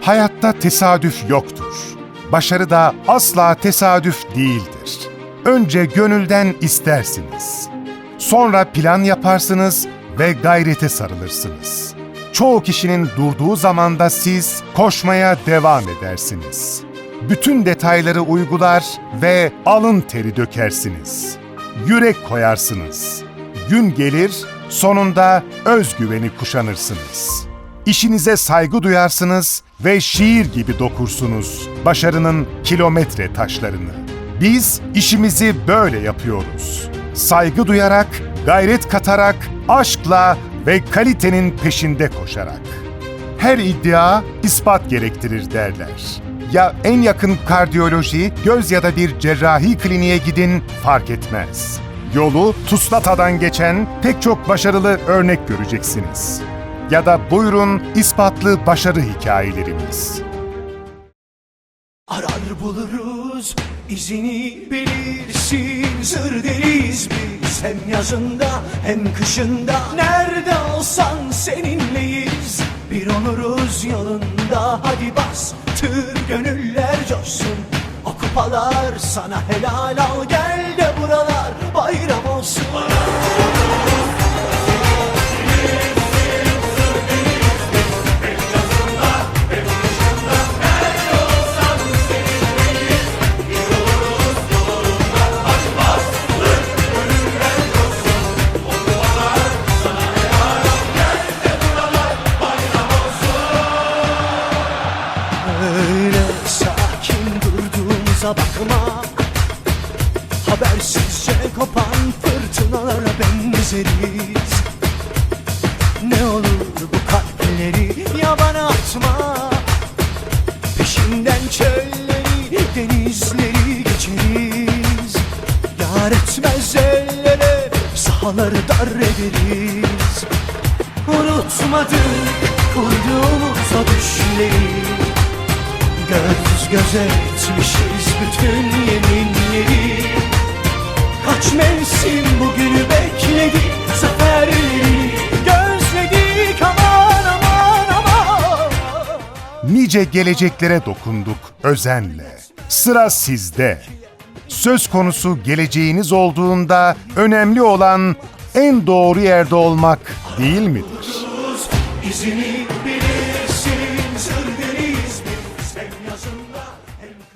Hayatta tesadüf yoktur. Başarı da asla tesadüf değildir. Önce gönülden istersiniz. Sonra plan yaparsınız ve gayrete sarılırsınız. Çoğu kişinin durduğu zamanda siz koşmaya devam edersiniz. Bütün detayları uygular ve alın teri dökersiniz. Yürek koyarsınız. Gün gelir, sonunda özgüveni kuşanırsınız. İşinize saygı duyarsınız ve şiir gibi dokursunuz başarının kilometre taşlarını. Biz işimizi böyle yapıyoruz. Saygı duyarak, gayret katarak, aşkla ve kalitenin peşinde koşarak. Her iddia ispat gerektirir derler. Ya en yakın kardiyoloji, göz ya da bir cerrahi kliniğe gidin fark etmez. Yolu Tuzlata'dan geçen pek çok başarılı örnek göreceksiniz. Ya da buyurun ispatlı başarı hikayelerimiz. Arar buluruz izini belirsin Zır deriz biz hem yazında hem kışında Nerede olsan seninleyiz Bir oluruz yolunda Hadi bas tır gönüller coşsun. O kupalar sana helal al Gel durduğumuza bakma. Habersizce kopan fırtınalara benzeriz. Ne olur bu kalpleri yabana atma. Peşinden çölleri, denizleri geçeriz. Yar etmez ellere, sahaları dar ederiz. Unutmadık kurduğumuz o düşleri Göz göze etmişiz bütün yeminleri. Kaç mevsim bugünü bekledik Zaferleri gözledik. Aman aman aman. Nice geleceklere dokunduk özenle. Sıra sizde. Söz konusu geleceğiniz olduğunda önemli olan en doğru yerde olmak değil midir? İzini bilirsiniz, öldürüz biz hem yazında hem